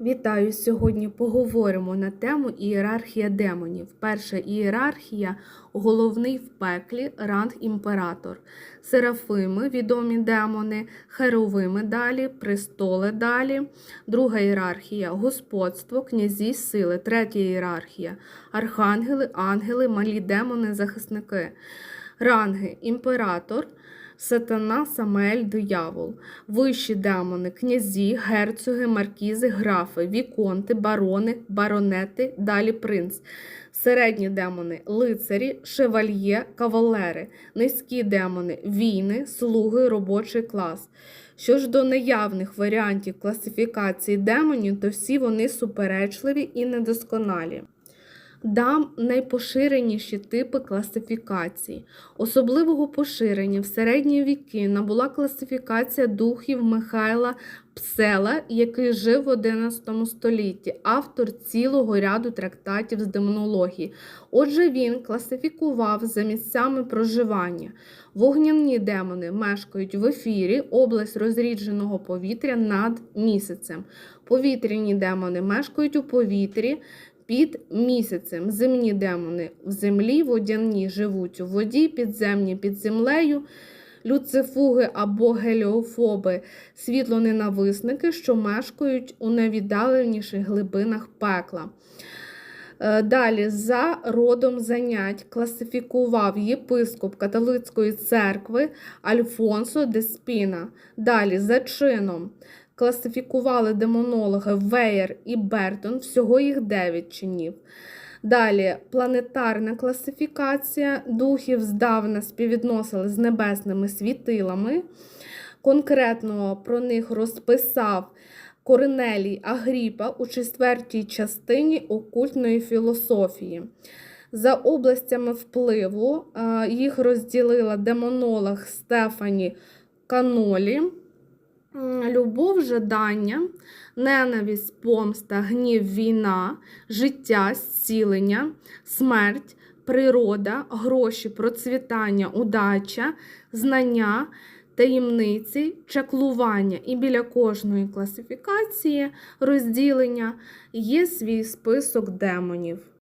Вітаю! Сьогодні поговоримо на тему ієрархія демонів. Перша ієрархія головний в пеклі, ранг імператор. Серафими, відомі демони, херовими далі, престоли далі. Друга ієрархія господство, князі, сили. Третя ієрархія архангели, ангели, малі демони, захисники. Ранги імператор. Сатана, Самаель, диявол, вищі демони, князі, герцоги, маркізи, графи, віконти, барони, баронети, далі принц. Середні демони лицарі, шевальє, кавалери, низькі демони, війни, слуги, робочий клас. Що ж до наявних варіантів класифікації демонів, то всі вони суперечливі і недосконалі. Дам найпоширеніші типи класифікації. Особливого поширення в середні віки набула класифікація духів Михайла Псела, який жив в XI столітті, автор цілого ряду трактатів з демонології. Отже, він класифікував за місцями проживання. Вогняні демони мешкають в ефірі, область розрідженого повітря над місяцем. Повітряні демони мешкають у повітрі під місяцем. Земні демони в землі, водяні живуть у воді, підземні під землею. Люцифуги або геліофоби світлоненависники, що мешкають у найвіддаленіших глибинах пекла. Е, Далі, за родом занять класифікував єпископ католицької церкви Альфонсо де Спіна. Далі, за чином класифікували демонологи Веєр і Бертон, всього їх 9 чинів. Далі планетарна класифікація духів здавна співвідносили з небесними світилами. Конкретно про них розписав Корнелій Агріпа у четвертій частині окультної філософії. За областями впливу е, їх розділила демонолог Стефані Канолі. Любов, жадання, ненависть, помста, гнів, війна, життя, зцілення, смерть, природа, гроші, процвітання, удача, знання, таємниці, чаклування. І біля кожної класифікації розділення є свій список демонів.